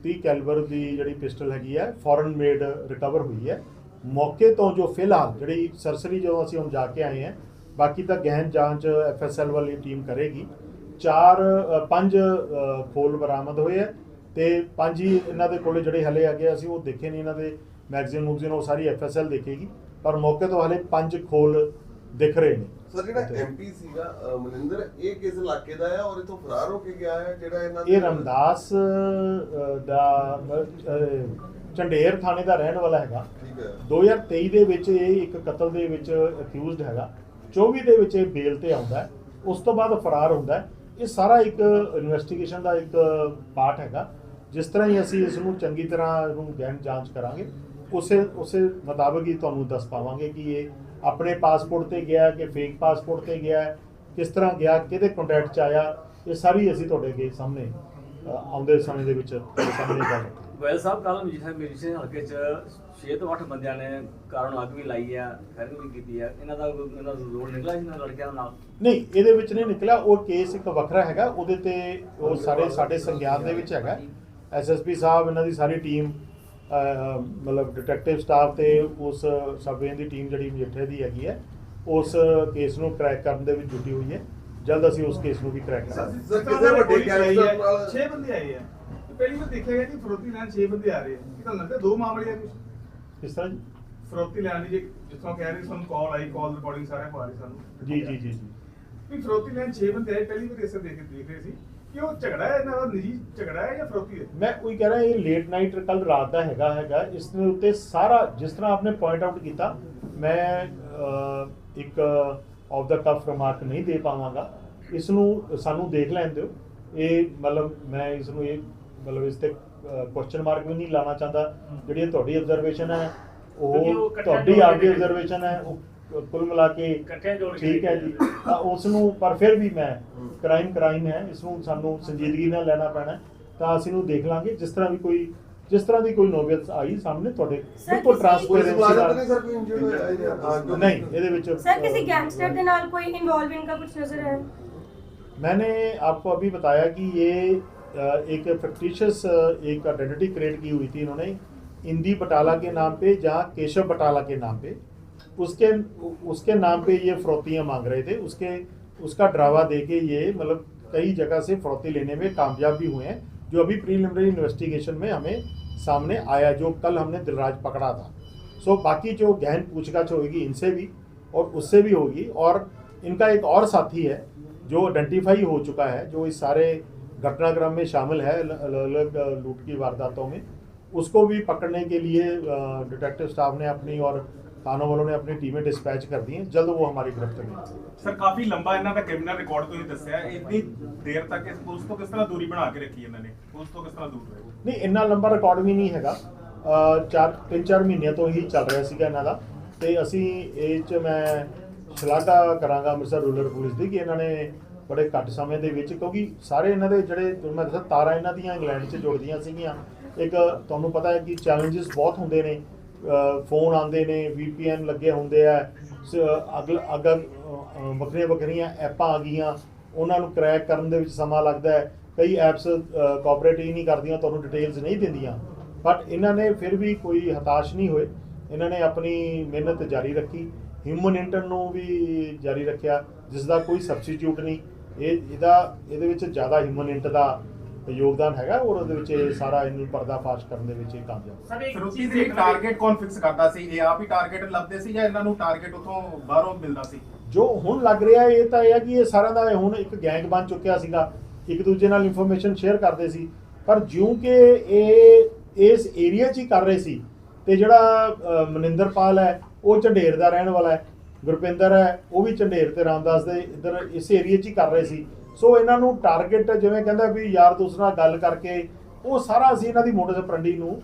30 ਕੈਲੀਬਰ ਦੀ ਜਿਹੜੀ ਪਿਸਟਲ ਹੈਗੀ ਹੈ ਫੋਰਨ ਮੇਡ ਰਿਕਵਰ ਹੋਈ ਹੈ। ਮੌਕੇ ਤੋਂ ਜੋ ਫਿਲਹਾਲ ਜਿਹੜੀ ਸਰਸਰੀ ਜਦੋਂ ਅਸੀਂ ਹੁਣ ਜਾ ਕੇ ਆਏ ਹਾਂ ਬਾਕੀ ਤਾਂ ਗਹਿਨ ਜਾਂਚ ਐਫਐਸਐਲ ਵਾਲੀ ਟੀਮ ਕਰੇਗੀ। ਚਾਰ ਪੰਜ ਖੋਲ ਬਰਾਮਦ ਹੋਏ ਹੈ ਤੇ ਪੰਜ ਹੀ ਇਹਨਾਂ ਦੇ ਕੋਲੇ ਜਿਹੜੇ ਹਲੇ ਹੈਗੇ ਅਸੀਂ ਉਹ ਦੇਖੇ ਨਹੀਂ ਇਹਨਾਂ ਦੇ ਮੈਗਜ਼ੀਨ ਮੁਗਜ਼ੀਨ ਉਹ ਸਾਰੀ ਐਫਐਸਐਲ ਦੇਖੇਗੀ। ਪਰ ਮੌਕੇ ਤੋਂ ਹਲੇ ਪੰਜ ਖੋਲ ਦਿਖ ਰਹੇ ਨੇ। ਸਰ ਜਿਹੜਾ ਐਮਪੀ ਸੀਗਾ ਅ, ਮਨਿੰਦਰ ਇਹ ਕਿਸ ਇਲਾਕੇ ਦਾ ਹੈ ਔਰ ਇਥੋਂ ਫਰਾਰ ਹੋ ਕੇ ਗਿਆ ਹੈ ਜਿਹੜਾ ਇਹਨਾਂ ਇਹ ਰਮਦਾਸ ਦਾ ਅ, ਝੰਡੇਰ ਥਾਣੇ ਦਾ ਰਹਿਣ ਵਾਲਾ ਹੈਗਾ। ਠੀਕ ਹੈ। 2023 ਦੇ ਵਿੱਚ ਇਹ ਇੱਕ ਕਤਲ ਦੇ ਵਿੱਚ ਅਕਿਊਜ਼ਡ ਹੈਗਾ। 24 ਦੇ ਵਿੱਚ ਇਹ ਬੇਲ ਤੇ ਆਉਂਦਾ ਹੈ। ਉਸ ਤੋਂ ਬਾਅਦ ਫਰਾਰ ਹੁੰਦਾ ਹੈ। ਇਹ ਸਾਰਾ ਇੱਕ ਇਨਵੈਸਟੀਗੇਸ਼ਨ ਦਾ ਇੱਕ ਪਾਰਟ ਹੈਗਾ। ਜਿਸ ਤਰ੍ਹਾਂ ਹੀ ਅਸੀਂ ਇਸ ਨੂੰ ਚੰਗੀ ਤਰ੍ਹਾਂ ਗਹਿਨ ਜਾਂਚ ਕਰਾਂਗੇ ਉਸੇ ਉਸੇ ਮੁਤਾਬਕ ਹੀ ਤੁਹਾਨੂੰ ਦੱਸ ਪਾਵਾਂਗੇ ਕਿ ਇਹ ਆਪਣੇ ਪਾਸਪੋਰਟ ਤੇ ਗਿਆ ਕਿ ਫੇਕ ਪਾਸਪੋਰਟ ਤੇ ਗਿਆ ਕਿਸ ਤਰ੍ਹਾਂ ਗਿਆ ਕਿਹਦੇ ਕੰਟੈਕਟ ਚ ਆਇਆ ਇਹ ਸਾਰੀ ਅਸੀਂ ਤੁਹਾਡੇ ਅੱਗੇ ਸਾਹਮਣੇ ਆਉਂਦੇ ਸਮੇਂ ਦੇ ਵਿੱਚ ਸਾਹਮਣੇ ਗੱਲ ਗੋਇਲ ਸਾਹਿਬ ਕੱਲ ਮਜੀਠਾ ਮੇਰੀ ਹਲਕੇ ਚ 6 ਤੋਂ 8 ਬੰਦਿਆਂ ਨੇ ਕਾਰਨ ਅੱਗ ਵੀ ਲਾਈ ਆ ਫਾਇਰਿੰਗ ਵੀ ਕੀਤੀ ਆ ਇਹਨਾਂ ਦਾ ਕੋਈ- ਇਹਨਾਂ ਦਾ ਰੋਲ ਨਿਕਲਿਆ ਇਹਨਾਂ ਲੜਕਿਆਂ ਨਾਲ? ਨਹੀਂ ਇਹਦੇ ਵਿੱਚ ਨਹੀਂ ਨਿਕਲਿਆ ਉਹ ਕੇਸ ਇੱਕ ਵੱਖਰਾ ਹੈਗਾ ਉਹਦੇ ਤੇ ਉਹ ਸਾਰੇ ਸਾਡੇ ਸੰਗਿਆਨ ਦੇ ਵਿੱਚ ਹੈਗਾ। ਐਸਐਸਪੀ ਸਾਹਿਬ ਇਹਨਾਂ ਦੀ ਸਾਰੀ ਟੀਮ ਮਤਲਬ ਡਿਟੈਕਟਿਵ ਸਟਾਫ ਤੇ ਉਸ ਸਬਵੇਨ ਦੀ ਟੀਮ ਜਿਹੜੀ ਮਜੀਠੇ ਦੀ ਹੈਗੀ ਹੈ ਉਸ ਕੇਸ ਨੂੰ ਕ੍ਰੈਕ ਕਰਨ ਦੇ ਵਿੱਚ ਜੁਟੀ ਹੋਈ ਹੈ। ਜਲਦ ਅਸੀਂ ਉਸ ਕੇਸ ਨੂੰ ਵੀ ਕ੍ਰੈਕ ਕਰਾਂਗੇ। ਸਰ ਕਿਸੇ ਵੱਡੇ ਗੈਂਗਸਟਰ ਨਾਲ? 6 ਬੰਦੇ ਆਏ ਆ। ਤੇ ਪਹਿਲੀ ਵਾਰ ਦੇਖਿਆ ਗਿਆ ਕਿ ਫਰੋਤੀ ਲੈਣ 6 ਬੰਦੇ ਆ ਰਹੇ ਆ। ਇਹ ਤਾਂ ਲੱਗਦਾ ਦੋ ਮਾਮਲੇ ਆ ਕੁਝ ਕਿਸ ਤਰ੍ਹਾਂ ਜੀ? ਫਰੋਤੀ ਲੈਣ ਦੀ ਜੇ ਜਿੱਥੋਂ ਕਹਿ ਰਹੇ ਸਾਨੂੰ ਕਾਲ ਆਈ ਕਾਲ ਰਿਕਾਰਡਿੰਗ ਸਾਰੇ ਪਾ ਰਹੇ ਸਾਨੂੰ। ਜੀ ਜੀ ਜੀ ਜੀ। ਵੀ ਫਰੋਤੀ ਲੈਣ 6 ਬੰਦੇ ਆਏ ਪਹਿਲੀ ਵਾਰ ਇਸੇ ਦੇਖ ਕੇ ਦੇਖ ਰਹੇ ਸੀ। ਕਿ ਉਹ ਝਗੜਾ ਹੈ? ਇਹਨਾਂ ਦਾ ਨਿੱਜੀ ਝਗੜਾ ਹੈ ਜਾਂ ਫਰੋਤੀ ਹੈ? ਮੈਂ ਉਹੀ ਕਹਿ ਰਿਹਾ ਇਹ ਲੇਟ ਨਾਈਟ ਕੱਲ ਰਾਤ ਦਾ ਹੈਗਾ ਹੈਗਾ। ਇਸ ਦੇ ਉੱਤੇ ਸਾਰਾ ਜਿਸ ਤਰ੍ਹਾਂ ਆਪਨੇ ਪੁਆਇੰਟ ਆਊਟ ਕੀਤਾ ਮੈਂ ਇੱਕ ਆਫ ਦਾ ਕਫ ਰਿਮਾਰਕ ਨਹੀਂ ਦੇ ਪਾਵਾਂਗਾ। ਇਸ ਨੂੰ ਸਾਨੂੰ ਦੇਖ ਲੈਣ ਦਿਓ। ਇਹ ਮਤਲਬ ਮੈਂ ਇਸ ਨੂੰ ਇਹ ਮਤਲਬ ਇਸ ਤੇ ਕੁਐਸਚਨ ਮਾਰਕ ਵੀ ਨਹੀਂ ਲਾਣਾ ਚਾਹੁੰਦਾ। ਜਿਹੜੀ ਤੁਹਾਡੀ ਆਬਜ਼ਰਵੇਸ਼ਨ ਹੈ ਉਹ ਤੁਹਾਡੀ ਆਪਦੀ ਦੇਖਦੇ। ਆਬਜ਼ਰਵੇਸ਼ਨ ਹੈ ਉਹ ਕੁੱਲ ਮਿਲਾ ਕੇ ਇਕੱਠਿਆਂ ਜੋੜ ਕੇ ਠੀਕ ਹੈ ਜੀ ਤਾਂ ਉਸ ਨੂੰ ਪਰ ਫਿਰ ਵੀ ਮੈਂ ਕ੍ਰਾਈਮ ਕ੍ਰਾਈਮ ਹੈ ਇਸ ਨੂੰ ਸਾਨੂੰ ਸੰਜੀਦਗੀ ਨਾਲ ਲੈਣਾ ਪੈਣਾ ਹੈ। ਤਾਂ ਅਸੀਂ ਨੂੰ ਦੇਖ ਲਾਂਗੇ ਜਿਸ ਤਰ੍ਹਾਂ ਵੀ ਕੋਈ ਜਿਸ ਤਰ੍ਹਾਂ ਦੀ ਕੋਈ ਨੋਬਤ ਆਈ ਸਾਹਮਣੇ ਤੁਹਾਡੇ Sir, ਬਿਲਕੁਲ ਕਿਸੇ- ਪੁਲਿਸ ਟ੍ਰਾਂਸਪੇਰੈਂਸੀ ਮੁਲਾਜ਼ਮ ਤਾਂ ਨਾਲ ਨਹੀਂ ਸਰ ਕੋਈ ਇੰਜਰਡ ਹੋਇਆ ਇਹਦੇ ਹਾਂ, ਕਿਉਂਕਿ- नहीं ਇਹਦੇ ਵਿੱਚ सर किसी गैंगस्टर के नाल कोई इन्वॉल्विंग का कुछ नजर है मैंने आपको अभी बताया कि ये अ, एक फिक्टिशियस एक आइडेंटिटी क्रिएट की हुई थी इन्होंने इंदी बटाला के नाम पे जहाँ केशव बटाला के नाम पे उसके उसके नाम पे ये फरौतियाँ मांग रहे थे। उसके, उसका ड्रावा दे के ये मतलब कई जगह से फरौती लेने में कामयाब भी हुए हैं, जो अभी प्रीलिमिनरी इन्वेस्टिगेशन में हमें सामने आया, जो कल हमने दिलराज पकड़ा था। सो बाकी जो गहन पूछताछ होगी, इनसे भी और उससे भी होगी। और इनका एक और साथी है, जो आइडेंटिफाई हो चुका है, जो इस सारे घटनाक्रम में शामिल है अलग अलग लूट की वारदातों में, उसको भी पकड़ने के लिए डिटेक्टिव स्टाफ ने अपनी और थानों वालों ने अपनी टीमें डिस्पैच कर दी हैं जल्द वो हमारी गिरफ्त में आएंगे। ਸਰ ਕਾਫੀ ਲੰਬਾ ਇਹਨਾਂ ਦਾ ਕ੍ਰਿਮੀਨਲ ਰਿਕਾਰਡ ਤੁਸੀਂ ਦੱਸਿਆ ਇੰਨੀ ਦੇਰ ਤੱਕ ਇਸ ਪੁਲਿਸ ਤੋਂ ਕਿਸ ਤਰ੍ਹਾਂ ਦੂਰੀ ਬਣਾ ਕੇ ਰੱਖੀ ਇਹਨਾਂ ਨੇ ਪੁਲਿਸ ਤੋਂ ਕਿਸ ਤਰ੍ਹਾਂ ਦੂਰ ਰਹੇ ਨਹੀਂ ਇੰਨਾ ਲੰਬਾ ਰਿਕਾਰਡ ਵੀ ਨਹੀਂ ਹੈਗਾ ਅਹ ਚਾਰ ਤਿੰਨ ਚਾਰ ਮਹੀਨਿਆਂ ਤੋਂ ਹੀ ਚੱਲ ਰਿਹਾ ਸੀਗਾ ਇਹਨਾਂ ਦਾ ਤੇ ਅਸੀਂ ਇਹ ਚ ਮੈਂ ਸ਼ਲਾਘਾ ਕਰਾਂਗਾ ਅੰਮ੍ਰਿਤਸਰ ਰੂਰਲ ਪੁਲਿਸ ਦੀ ਕਿ ਇਹਨਾਂ ਨੇ ਬੜੇ ਘੱਟ ਸਮੇਂ ਦੇ ਵਿੱਚ ਕਿਉਂਕਿ ਸਾਰੇ ਇਹਨਾਂ ਦੇ ਜਿਹੜੇ ਤੁਹਾਨੂੰ ਮੈਂ ਦੱਸਿਆ ਤਾਰਾਂ ਇਹਨਾਂ ਦੀਆਂ ਇੰਗਲੈਂਡ 'ਚ ਜੁੜਦੀਆਂ ਸੀਗੀਆਂ ਇੱਕ ਤੁਹਾਨੂੰ ਪਤਾ ਹੈ ਕਿ ਚੈਲੰਜਸ ਬਹੁਤ ਹੁੰਦੇ ਨੇ ਫੋਨ ਆਉਂਦੇ ਨੇ VPN ਲੱਗੇ ਹੁੰਦੇ ਆ, ਸ- ਅਗਲ ਅਗਰ ਵੱਖਰੀਆਂ ਵੱਖਰੀਆਂ ਐਪਾਂ ਆ ਗਈਆਂ, ਉਹਨਾਂ ਨੂੰ ਕ੍ਰੈਕ ਕਰਨ ਦੇ ਵਿੱਚ ਸਮਾਂ ਲੱਗਦਾ ਹੈ। ਕਈ ਐਪਸ ਕੋਆਪਰੇਟ ਹੀ ਨਹੀਂ ਕਰਦੀਆਂ, ਤੁਹਾਨੂੰ ਡਿਟੇਲਸ ਨਹੀਂ ਦਿੰਦੀਆਂ। ਬਟ ਇਹਨਾਂ ਨੇ ਫਿਰ ਵੀ ਕੋਈ ਹਤਾਸ਼ ਨਹੀਂ ਹੋਏ। ਇਹਨਾਂ ਨੇ ਆਪਣੀ ਮਿਹਨਤ ਜਾਰੀ ਰੱਖੀ। ਹਿਊਮਨ ਇੰਟਰ ਨੂੰ ਵੀ ਜਾਰੀ ਰੱਖਿਆ ਜਿਸ ਦਾ ਕੋਈ ਸਬਸਟੀਟਿਊਟ ਨਹੀਂ। ਇਹ, ਇਹਦਾ, ਇਹਦੇ ਵਿੱਚ ਜ਼ਿਆਦਾ ਹਿਊਮਨ ਇੰਟ ਦਾ ਯੋਗਦਾਨ ਹੈਗਾ ਔਰ ਉਹਦੇ ਵਿੱਚ ਇਹ ਸਾਰਾ ਇਹਨੂੰ ਪਰਦਾਫਾਸ਼ ਕਰਨ ਦੇ ਵਿੱਚ ਇਹ ਕਾਮਯਾਬ ਸਰ ਇੱਕ ਚੀਜ਼ ਦੇ ਟਾਰਗੇਟ ਕੌਣ ਫਿਕਸ ਕਰਦਾ ਸੀ? ਇਹ ਆਪ ਹੀ ਟਾਰਗੇਟ ਲੱਭਦੇ ਸੀ ਜਾਂ ਇਹਨਾਂ ਨੂੰ ਟਾਰਗੇਟ ਉਥੋਂ ਬਾਹਰੋਂ ਮਿਲਦਾ ਸੀ? ਜੋ ਹੁਣ ਲੱਗ ਰਿਹਾ ਇਹ ਤਾਂ ਇਹ ਹੈ ਕਿ ਇਹ ਸਾਰਿਆਂ ਦਾ ਹੁਣ ਇੱਕ ਗੈਂਗ ਬਣ ਚੁੱਕਿਆ ਸੀਗਾ। ਇੱਕ ਦੂਜੇ ਨਾਲ ਇਨਫੋਰਮੇਸ਼ਨ ਸ਼ੇਅਰ ਕਰਦੇ ਸੀ। ਪਰ ਜਿਉਂ ਕਿ ਇਹ ਇਸ ਏਰੀਆ 'ਚ ਹੀ ਕਰ ਰਹੇ ਸੀ ਤੇ ਜਿਹੜਾ ਮਨਿੰਦਰਪਾਲ ਹੈ ਉਹ ਝੰਡੇਰ ਦਾ ਰਹਿਣ ਵਾਲਾ ਹੈ। ਗੁਰਪਿੰਦਰ ਹੈ ਉਹ ਵੀ ਝੰਡੇਰ ਤੇ ਰਾਮਦਾਸ ਦੇ ਇੱਧਰ ਇਸ ਏਰੀਆ 'ਚ ਹੀ ਕਰ ਰਹੇ ਸੀ। ਸੋ ਇਹਨਾਂ ਨੂੰ ਟਾਰਗੇਟ ਜਿਵੇਂ ਕਹਿੰਦਾ ਵੀ ਯਾਰ ਦੋਸਤ ਨਾਲ ਗੱਲ ਕਰਕੇ, ਉਹ ਸਾਰਾ ਅਸੀਂ ਇਹਨਾਂ ਦੀ ਮੋਟਿਵ ਪ੍ਰੰਡੀ ਨੂੰ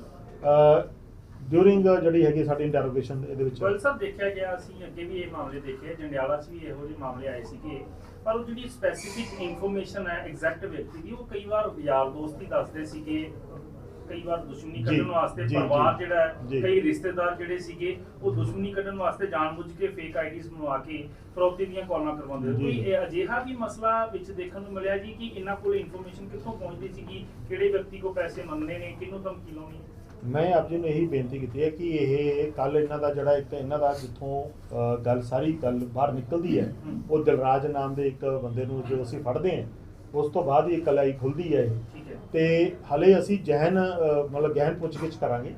ਡਿਊਰਿੰਗ ਜਿਹੜੀ ਹੈਗੀ ਸਾਡੀ ਇੰਟਰੋਗੇਸ਼ਨ ਇਹਦੇ ਵਿੱਚ। ਗੋਇਲ ਸਾਹਿਬ ਦੇਖਿਆ ਗਿਆ, ਅਸੀਂ ਅੱਗੇ ਵੀ ਇਹ ਮਾਮਲੇ ਦੇਖੇ, ਜੰਡਿਆਲਾ 'ਚ ਵੀ ਇਹੋ ਜਿਹੇ ਮਾਮਲੇ ਆਏ ਸੀਗੇ। ਪਰ ਉਹ ਜਿਹੜੀ ਸਪੈਸੀਫਿਕ ਇਨਫੋਰਮੇਸ਼ਨ ਹੈ ਐਗਜ਼ੈਕਟ ਵਿਅਕਤੀ ਦੀ, ਉਹ ਕਈ ਵਾਰ ਯਾਰ ਦੋਸਤ ਹੀ ਦੱਸਦੇ ਸੀਗੇ। ਕਈ ਵਾਰ ਦੁਸ਼ਮਣੀ ਕੱਢਣ ਵਾਸਤੇ ਪਰਿਵਾਰ ਜਿਹੜਾ। ਕਈ ਰਿਸ਼ਤੇਦਾਰ ਜਿਹੜੇ ਸੀਗੇ ਉਹ ਦੁਸ਼ਮਣੀ ਕੱਢਣ ਵਾਸਤੇ ਜਾਣਬੁੱਝ ਕੇ ਫੇਕ ਆਈਡੀਜ਼ ਬਣਵਾ ਕੇ ਫਰੋਤੀ ਦੀਆਂ ਕਾਲਾਂ ਕਰਵਾਉਂਦੇ। ਕੋਈ ਇਹ ਅਜਿਹਾ ਵੀ ਮਸਲਾ ਵਿੱਚ ਦੇਖਣ ਨੂੰ ਮਿਲਿਆ ਜੀ ਕਿ ਇਹਨਾਂ ਕੋਲ ਇਨਫੋਰਮੇਸ਼ਨ ਕਿੱਥੋਂ ਪਹੁੰਚਦੀ ਸੀਗੀ ਕਿਹੜੇ ਵਿਅਕਤੀ ਕੋ ਪੈਸੇ ਮੰਗਣੇ ਨੇ ਕਿਹਨੂੰ ਧਮਕੀ ਲਾਉਣੀ ਮੈਂ ਆਪ ਜੀ ਨੂੰ ਇਹੀ ਬੇਨਤੀ ਕੀਤੀ ਹੈ ਕਿ ਇਹ ਕੱਲ ਇਹਨਾਂ ਦਾ ਜਿਹੜਾ ਇੱਕ ਇਹਨਾਂ ਦਾ ਜਿੱਥੋਂ ਗੱਲ ਸਾਰੀ ਗੱਲ ਬਾਹਰ ਨਿਕਲਦੀ ਹੈ। ਉਹ ਦਿਲਰਾਜ ਨਾਮ ਦੇ ਇੱਕ ਬੰਦੇ ਨੂੰ ਜੋ ਅਸੀਂ ਫੜਦੇ ਹਾਂ ਉਸ ਤੋਂ ਬਾਅਦ ਹੀ ਕਲਾਈ ਖੁੱਲਦੀ ਹੈ ਇਹ। ਠੀਕ ਹੈ। ਤੇ ਹਲੇ ਅਸੀਂ ਜਹਿਨ ਮਤਲਬ ਗਹਿਨ ਪੁੱਛਗਿੱਛ ਕਰਾਂਗੇ।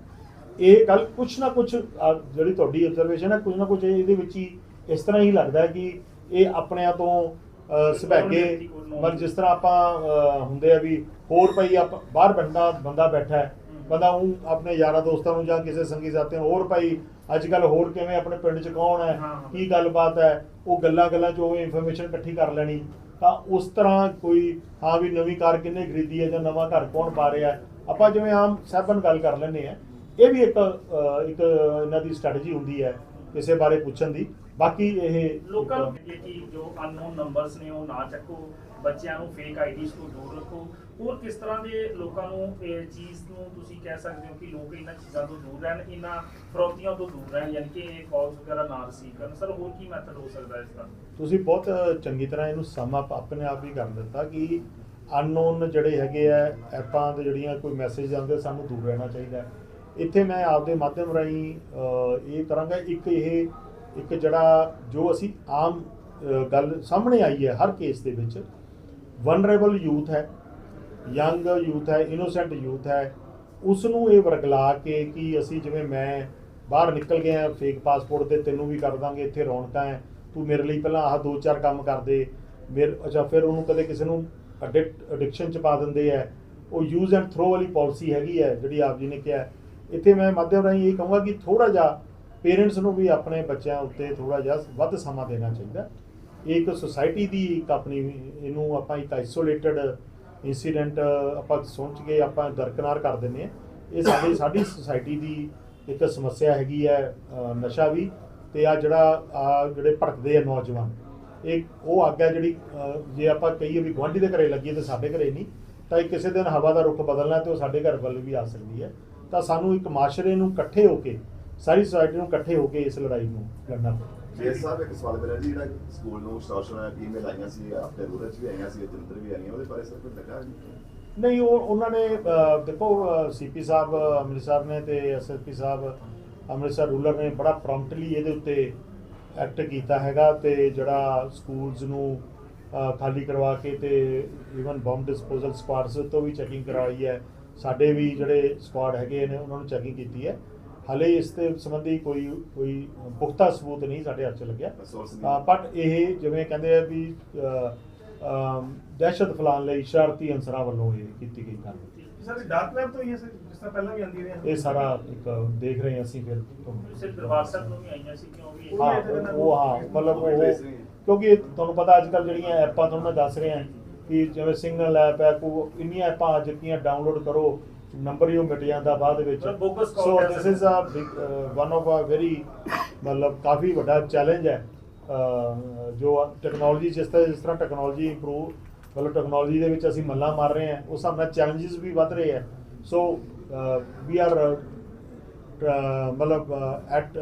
ਇਹ ਗੱਲ ਕੁਛ ਨਾ ਕੁਛ ਜਿਹੜੀ ਤੁਹਾਡੀ ਆਬਜ਼ਰਵੇਸ਼ਨ ਹੈ ਕੁਝ ਨਾ ਕੁਝ ਇਹਦੇ ਵਿੱਚ ਹੀ ਇਸ ਤਰ੍ਹਾਂ ਹੀ ਲੱਗਦਾ ਕਿ ਇਹ ਆਪਣਿਆਂ ਤੋਂ ਸੁਭਾਗੇ ਮਤਲਬ ਜਿਸ ਤਰ੍ਹਾਂ ਆਪਾਂ ਹੁੰਦੇ ਆ ਵੀ ਹੋਰ ਭਾਈ ਆਪ ਬਾਹਰ ਬੰਦਾ ਬੰਦਾ ਬੈਠਾ ਹੈ। ਬੰਦਾ ਉਹ ਆਪਣੇ ਯਾਰਾਂ ਦੋਸਤਾਂ ਨੂੰ ਜਾਂ ਕਿਸੇ ਸੰਗੀ ਸਾਥੀ ਨੂੰ ਹੋਰ ਭਾਈ ਅੱਜ ਕੱਲ ਹੋਰ ਕਿਵੇਂ ਆਪਣੇ ਪਿੰਡ ਚ ਕੌਣ ਹਾਂ। ਕੀ ਗੱਲਬਾਤ ਹੈ ਉਹ ਗੱਲਾਂ ਗੱਲਾਂ ਚ ਉਹ ਇਨਫੋਰਮੇਸ਼ਨ ਇਕੱਠੀ ਕਰ ਲੈਣੀ। ਤਾਂ ਉਸ ਤਰ੍ਹਾਂ ਕੋਈ, ਹਾਂ ਵੀ ਨਵੀਂ ਕਾਰ ਕਿੰਨੇ ਖਰੀਦੀ ਹੈ ਜਾਂ ਨਵਾਂ ਘਰ ਕੌਣ ਪਾ ਰਿਹਾ ਹੈ? ਆਪਾਂ ਜਿਵੇਂ ਆਮ ਸਹਿਬਨ ਗੱਲ ਕਰ ਲੈਂਦੇ ਆ ਇਹ ਵੀ ਇੱਕ ਇੱਕ ਇਹਨਾਂ ਦੀ ਸਟ੍ਰੈਟਜੀ ਹੁੰਦੀ ਹੈ ਇਸੇ ਬਾਰੇ ਪੁੱਛਣ ਦੀ। ਬਾਕੀ ਇਹ ਲੋਕਾਂ ਕਿ ਜੋ ਅਨਨੋਨ ਨੰਬਰਸ ਨੇ ਉਹ ਨਾ ਚੱਕੋ। ਬੱਚਿਆਂ ਨੂੰ ਫੇਕ ਆਈਡੀਜ਼ ਤੋਂ ਦੂਰ ਰੱਖੋ। ਹੋਰ ਕਿਸ ਤਰ੍ਹਾਂ ਦੇ ਲੋਕਾਂ ਨੂੰ ਇਹ ਚੀਜ਼ ਨੂੰ ਤੁਸੀਂ ਕਹਿ ਸਕਦੇ ਹੋ ਕਿ ਲੋਕ ਇਹਨਾਂ ਚੀਜ਼ਾਂ ਤੋਂ ਦੂਰ ਰਹਿਣ, ਇਹਨਾਂ ਫਰੋਤੀਆਂ ਤੋਂ ਦੂਰ ਰਹਿਣ, ਯਾਨੀ ਕਿ ਇਹ ਕਾਲਸ ਵਗੈਰਾ ਨਾ ਰਿਸੀਵ ਕਰਨ। ਸਰ, ਹੋਰ ਕੀ ਮੈਥਡ ਹੋ ਸਕਦਾ ਇਸ ਦਾ? ਤੁਸੀਂ ਬਹੁਤ ਚੰਗੀ ਤਰ੍ਹਾਂ ਇਹਨੂੰ ਸਮ ਅਪ ਆਪਣੇ ਆਪ ਹੀ ਕਰ ਦਿੱਤਾ ਕਿ ਅਨਨੋਨ ਜਿਹੜੇ ਹੈਗੇ ਆ, ਐਪਾਂ ਤੇ ਜਿਹੜੀਆਂ ਕੋਈ ਮੈਸੇਜ ਆਉਂਦੇ ਸਾਨੂੰ ਦੂਰ ਰਹਿਣਾ ਚਾਹੀਦਾ ਇੱਥੇ ਮੈਂ ਆਪਦੇ ਮਾਧਿਅਮ ਰਾਹੀਂ ਇਹ ਕਰਾਂਗਾ, ਇੱਕ ਇਹ, ਇੱਕ ਜਿਹੜਾ ਜੋ ਅਸੀਂ ਆਮ ਗੱਲ ਸਾਹਮਣੇ ਆਈ ਹੈ ਹਰ ਕੇਸ ਦੇ ਵਿੱਚ ਵਨਰੇਬਲ ਯੂਥ ਹੈ ਯੰਗ ਯੂਥ ਹੈ ਇਨੋਸੈਂਟ ਯੂਥ ਹੈ ਉਸ ਨੂੰ ਇਹ ਵਰਗਲਾ ਕੇ ਕਿ ਅਸੀਂ ਜਿਵੇਂ ਮੈਂ ਬਾਹਰ ਨਿਕਲ ਗਿਆ ਫੇਕ ਪਾਸਪੋਰਟ ਤੇ ਤੈਨੂੰ ਵੀ ਕਰ ਦਾਂਗੇ, ਇੱਥੇ ਰੌਣਕਾਂ ਹੈ, ਤੂੰ ਮੇਰੇ ਲਈ ਪਹਿਲਾਂ ਆਹ ਦੋ ਚਾਰ ਕੰਮ ਕਰ ਦੇ, ਮੇਰੇ, ਅੱਛਾ, ਫਿਰ ਉਹਨੂੰ ਕਦੇ ਕਿਸੇ ਨੂੰ ਅਡਿਕਟ ਐਡਿਕਸ਼ਨ ਚ ਪਾ ਦਿੰਦੇ ਆ ਉਹ ਯੂਜ਼ ਐਂਡ ਥਰੋ ਵਾਲੀ ਪਾਲਿਸੀ ਹੈਗੀ ਹੈ, ਜਿਹੜੀ ਆਪ ਜੀ ਨੇ ਕਿਹਾ ਇੱਥੇ ਮੈਂ ਮਾਧਿਅਮ ਰਾਹੀਂ ਇਹ ਕਹੂੰਗਾ ਕਿ ਥੋੜਾ ਜਿਹਾ ਪੇਰੈਂਟਸ ਨੂੰ ਵੀ ਆਪਣੇ ਬੱਚਿਆਂ ਉੱਤੇ ਥੋੜਾ ਜਿਹਾ ਵੱਧ ਸਮਾਂ ਦੇਣਾ ਚਾਹੀਦਾ। ਇਹ ਇੱਕ ਸੁਸਾਇਟੀ ਦੀ ਇੱਕ ਆਪਣੀ ਇਹਨੂੰ ਆਪਾਂ ਇੱਕ ਆਈਸੋਲੇਟਡ ਇਨਸੀਡੈਂਟ ਆਪਾਂ ਸੋਚ ਕੇ ਆਪਾਂ ਦਰਕਨਾਰ ਕਰ ਦਿੰਦੇ ਆ ਇਹ ਸਾਡੀ ਸਾਡੀ ਸੁਸਾਇਟੀ ਦੀ ਇੱਕ ਸਮੱਸਿਆ ਹੈਗੀ ਹੈ ਨਸ਼ਾ ਵੀ ਤੇ ਆ ਜਿਹੜਾ ਆ ਜਿਹੜੇ ਭਟਕਦੇ ਆ ਨੌਜਵਾਨ। ਇਹ ਉਹ ਅੱਗ ਹੈ ਜਿਹੜੀ ਜੇ ਆਪਾਂ ਕਹੀਏ ਵੀ ਗੁਆਂਢੀ ਦੇ ਘਰੇ ਲੱਗੀ ਤੇ ਸਾਡੇ ਘਰੇ ਨਹੀਂ ਤਾਂ ਇਹ ਕਿਸੇ ਦਿਨ ਹਵਾ ਦਾ ਰੁਖ ਬਦਲਣਾ ਤੇ ਉਹ ਸਾਡੇ ਘਰ ਵੱਲ ਵੀ ਆ ਸਕਦੀ ਹੈ। ਤਾਂ ਸਾਨੂੰ ਇੱਕ ਮਾਸ਼ਰੇ ਨੂੰ ਇਕੱਠੇ ਹੋ ਕੇ ਸਾਰੀ ਸੁਸਾਇਟੀ ਨੂੰ ਇਕੱਠੇ ਹੋ ਕੇ ਇਸ ਲੜਾਈ ਨੂੰ ਲੜਨਾ ਪਵੇਗਾ ਜੇ ਸਾਹਿਬ ਇੱਕ ਸਵਾਲ ਮੇਰਾ ਜੀ ਜਿਹੜਾ ਸਕੂਲ ਨੂੰ ਸਟਾਰਸ਼ਨ ਈਮੇਲ ਆਈਆਂ ਸੀ ਆਪਣੇ ਰੂਰਲ ਚ ਵੀ ਆਈਆਂ ਸੀ ਜਲੰਧਰ ਵੀ ਆਈਆਂ ਉਹਦੇ ਬਾਰੇ ਸਰ ਕੁਝ ਲੱਗਾ ਨਹੀਂ ਉਹ ਉਹਨਾਂ ਨੇ ਅ, ਦੇਖੋ ਸੀਪੀ ਸਾਹਿਬ ਅੰਮ੍ਰਿਤਸਰ ਨੇ ਤੇ ਐਸਐਸਪੀ ਸਾਹਿਬ ਅੰਮ੍ਰਿਤਸਰ ਰੂਰਲ ਨੇ ਬੜਾ ਪ੍ਰੋਮਪਟਲੀ ਇਹਦੇ ਉੱਤੇ ਐਕਟ ਕੀਤਾ ਹੈਗਾ ਤੇ ਜਿਹੜਾ ਸਕੂਲਸ ਨੂੰ ਖਾਲੀ ਕਰਵਾ ਕੇ ਤੇ ਇਵਨ ਬੰਬ ਡਿਸਪੋਜ਼ਲ ਸਕੁਆਡਸ ਤੋਂ ਵੀ ਚੈਕਿੰਗ ਕਰਵਾਈ ਹੈ। ਸਾਡੇ ਵੀ ਜਿਹੜੇ ਸਕੁਆਡ ਹੈਗੇ ਨੇ ਉਹਨਾਂ ਨੂੰ ਚੈਕਿੰਗ ਕੀਤੀ ਹੈ। ਹਾਲੇ ਇਸ ਦੇ ਸੰਬੰਧੀ ਕੋਈ ਕੋਈ ਪੁਖਤਾ ਸਬੂਤ ਨਹੀਂ ਸਾਡੇ ਹੱਥ 'ਚ ਲੱਗਿਆ। ਬਟ ਇਹ ਜਿਵੇਂ ਕਹਿੰਦੇ ਆ ਵੀ ਦਹਿਸ਼ਤ ਫੈਲਾਉਣ ਲਈ ਸ਼ਰਾਰਤੀ ਅੰਸਰਾਂ ਵੱਲੋਂ ਇਹ ਕੀਤੀ ਗਈ ਗੱਲ। ਸਰ ਡਾਰਕ ਵੈਬ ਤੋਂ ਹੀ ਹੈ ਸਰ ਜਿਸ ਤਰ੍ਹਾਂ ਪਹਿਲਾਂ ਵੀ ਆਉਂਦੀ ਰਹੀ ਇਹ ਸਾਰਾ ਇੱਕ ਦੇਖ ਰਹੇ ਹਾਂ ਅਸੀਂ ਫਿਰ ਤੁਹਾਨੂੰ। ਸਿਰ ਦਰਬਾਰ ਸਾਹਿਬ ਨੂੰ ਵੀ ਆਈਆਂ ਸੀ ਕਿਉਂ ਵੀ ਹਾਂ ਉਹ ਹਾਂ ਮਤਲਬ ਉਹ ਕਿਉਂਕਿ ਤੁਹਾਨੂੰ ਪਤਾ ਅੱਜ ਕੱਲ ਜਿਹੜੀਆਂ ਐਪਾਂ ਤੁਹਾਨੂੰ ਮੈਂ ਦੱਸ ਰਿਹਾ ਕਿ ਜਿਵੇਂ ਸਿੰਗਲ ਐਪ ਹੈ ਕੋ ਇੰਨੀਆਂ ਐਪਾਂ ਆ ਚੁੱਕੀਆਂ ਡਾਊਨਲੋਡ ਕਰੋ ਨੰਬਰ ਹੀ ਉਹ ਮਿਟ ਜਾਂਦਾ ਬਾਅਦ ਵਿੱਚ। So this is uh one of uh very ਮਤਲਬ ਕਾਫੀ ਵੱਡਾ ਚੈਲੰਜ ਹੈ। ਜੋ ਟੈਕਨੋਲੋਜੀ ਜਿਸ ਤਰ੍ਹਾਂ ਜਿਸ ਤਰ੍ਹਾਂ ਟੈਕਨੋਲੋਜੀ ਇੰਪਰੂਵ ਮਤਲਬ ਟੈਕਨੋਲੋਜੀ ਦੇ ਵਿੱਚ ਅਸੀਂ ਮੱਲਾਂ ਮਾਰ ਰਹੇ ਹਾਂ ਉਸ ਹਿਸਾਬ ਨਾਲ ਚੈਲੰਜਸ ਵੀ ਵੱਧ ਰਹੇ ਹੈ। ਸੋ ਵੀ ਆਰ ਮਤਲਬ ਐਟ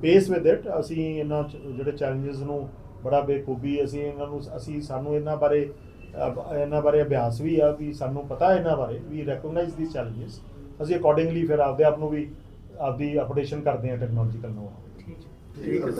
ਪੇਸ ਵਿਦ ਇਟ ਅਸੀਂ ਇਹਨਾਂ ਜਿਹੜੇ ਚੈਲੰਜਸ ਨੂੰ ਬੜਾ ਬੇਖੂਬੀ ਅਸੀਂ ਇਹਨਾਂ ਨੂੰ ਅਸੀਂ ਸਾਨੂੰ ਇਹਨਾਂ ਬਾਰੇ ਇਹਨਾਂ ਬਾਰੇ ਅਭਿਆਸ ਵੀ ਆ ਵੀ ਸਾਨੂੰ ਪਤਾ ਇਹਨਾਂ ਬਾਰੇ ਵੀ ਰੈਕਗਨਾਈਜ਼ ਦੀ ਚੈਲੰਜਸ ਅਸੀਂ ਅਕੋਰਡਿੰਗਲੀ ਫਿਰ ਆਪਦੇ ਆਪ ਨੂੰ ਵੀ ਆਪਦੀ ਅਪਡੇਸ਼ਨ ਕਰਦੇ ਹਾਂ ਟੈਕਨੋਲੋਜੀਕਲ ਨੂੰ ਠੀਕ ਹੈ।